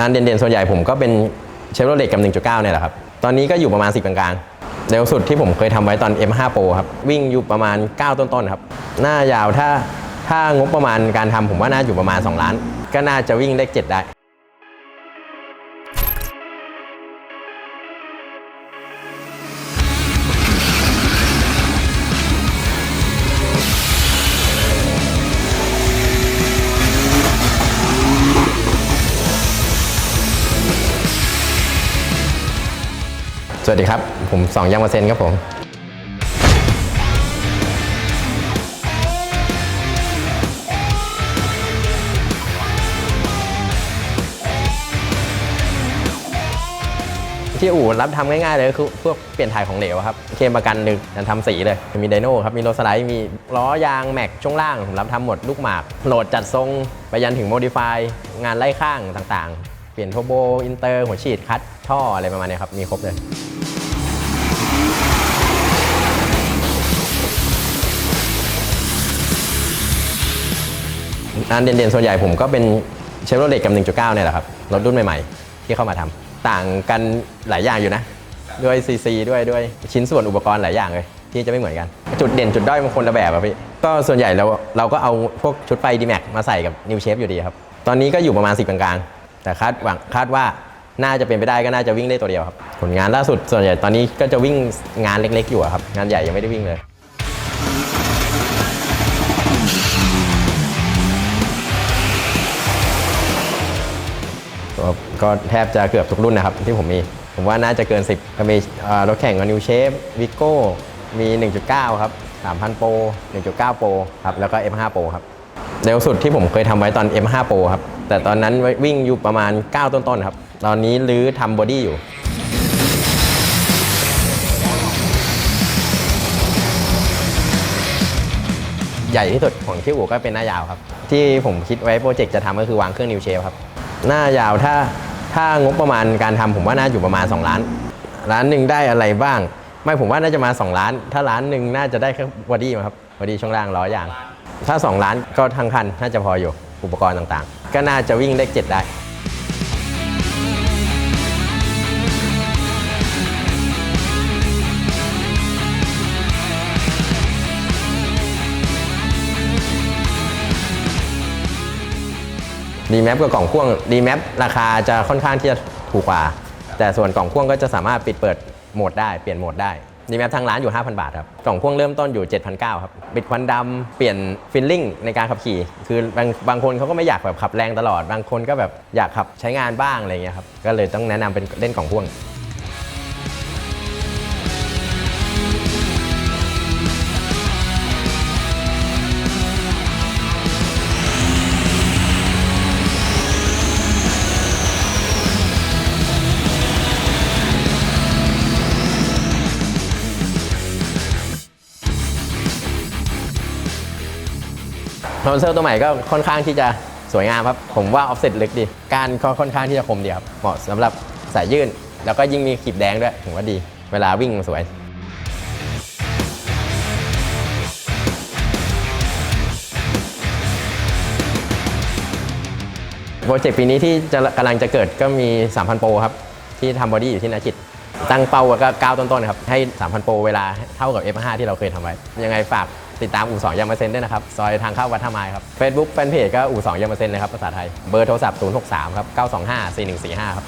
อันเด่นๆ ส่วนใหญ่ผมก็เป็นเชฟโรเลตกับ 1.9 เนี่ยแหละครับ ตอนนี้ก็อยู่ประมาณ 10 กลางๆ เร็วสุดที่ผมเคยทำไว้ตอน M5 Pro ครับ วิ่งอยู่ประมาณ 9 ต้นๆ ครับ หน้ายาวถ้าถ้างบประมาณการทำผมว่าน่าอยู่ประมาณ 2 ล้าน ก็น่าจะวิ่งเลข7ได้ สวัสดีครับ ผมสองยางมาเซนครับผม ที่อู่รับทำง่ายๆเลยคือพวกเปลี่ยนถ่ายของเหลวครับ เคลมประกันหนึ่งจะทำสีเลย มีไดโน่ครับ มีโรสไลด์ มีล้อยางแม็กช่วงล่างผมรับทำหมดลูกหมาก โหลดจัดทรง ไปยันถึงโมดิฟายงานไล่ข้างต่างๆ เปลี่ยนโทโบอินเตอร์หัวฉีดคัด ท่ออะไรประมาณนี้ครับ มีครบเลยอันเด่นๆ ส่วนใหญ่ผมก็เป็นเชฟโรเลตกับ 1.9 เนี่ยแหละครับ รถรุ่นใหม่ๆ ที่เข้ามาทำต่างกันหลายอย่างอยู่นะ ด้วยซีซีด้วยด้วยชิ้นส่วนอุปกรณ์หลายอย่างเลย ที่จะไม่เหมือนกัน จุดเด่นจุดด้อยมันคนละแบบอะพี่ก็ส่วนใหญ่เราเราก็เอาพวกชุดไฟ d m a x มาใส่กับนิวเชฟอยู่ดีครับ ตอนนี้ก็อยู่ประมาณ 10 กลางๆ แต่คาดหวังคาดว่า น่าจะเป็นไปได้ก็น่าจะวิ่งได้ตัวเดียวครับ ผลงานล่าสุดส่วนใหญ่ตอนนี้ก็จะวิ่งงานเล็กๆอยู่ครับ งานใหญ่ยังไม่ได้วิ่งเลยก็แทบจะเกือบทุกรุ่นนะครับที่ผมมี ผมว่าน่าจะเกิน 10 ก็มีรถแข่งกับนิวเชฟวิโก้มี 1.9 ครับ 3,000 โปร 1.9 โปรครับ แล้วก็ M5 โปรครับ เร็วสุดที่ผมเคยทำไว้ตอน M5 โปรครับ แต่ตอนนั้นวิ่งอยู่ประมาณ 9 ต้นๆครับ ตอนนี้รื้อทำบอดี้อยู่ใหญ่ที่สุดของที่อู่ก็เป็นหน้ายาวครับ ที่ผมคิดไว้โปรเจกต์จะทำก็คือวางเครื่องนิวเชฟครับ หน้ายาวถ้าถ้างบประมาณการทำผมว่าน่าอยู่ประมาณ 2 ล้าน ล้านหนึ่งได้อะไรบ้าง ไม่ผมว่าน่าจะมา 2 ล้าน ถ้าล้านหนึ่งน่าจะได้แค่บอดี้มาครับบอดี้ช่วงล่างล้อยาง ถ้า 2 ล้านก็ทั้งคันน่าจะพออยู่อุปกรณ์ต่างๆ ก็น่าจะวิ่งเลขเจ็ดได้ ดีแมปกับกล่องพ่วงดีแมปราคาจะค่อนข้างที่จะถูกกว่า แต่ส่วนกล่องพ่วงก็จะสามารถปิดเปิดโหมดได้เปลี่ยนโหมดได้ดีแมปทางร้านอยู่ 5,000 บาทครับ กล่องพ่วงเริ่มต้นอยู่ 7,900 ครับปิดควันดำเปลี่ยนฟิลลิ่งในการขับขี่ คือบางบางคนเขาก็ไม่อยากแบบขับแรงตลอด บางคนก็แบบอยากขับใช้งานบ้างอะไรเงี้ยครับก็เลยต้องแนะนำเป็นเล่นกล่องพ่วง คอนเซอร์ตัวใหม่ก็ค่อนข้างที่จะสวยงามครับ ผมว่าออฟเซ็ตลึกดี การก็ค่อนข้างที่จะคมดีครับ เหมาะสำหรับสายยื่น แล้วก็ยิ่งมีขีบแดงด้วย ผมว่าดี เวลาวิ่งสวยโปรเจกต์ปีนี้ที่จะกำลังจะเกิดก็มี 3,000 โปรครับ ที่ทำบอดี้อยู่ที่นาจิต ตั้งเป้าไว้ก็9ต้นๆครับ ให้ 3,000 โปรเวลาเท่ากับ F5 ที่เราเคยทำไว้ ยังไงฝากติดตามอู่สองยามาเซ็นด้วยนะครับ ซอยทางเข้าวัดท่าไม้ครับ Facebook แฟนเพจก็อู่สองยามาเซ็นเลยครับภาษาไทย เบอร์โทรศัพท์ 063 ครับ 925 4145 ครับ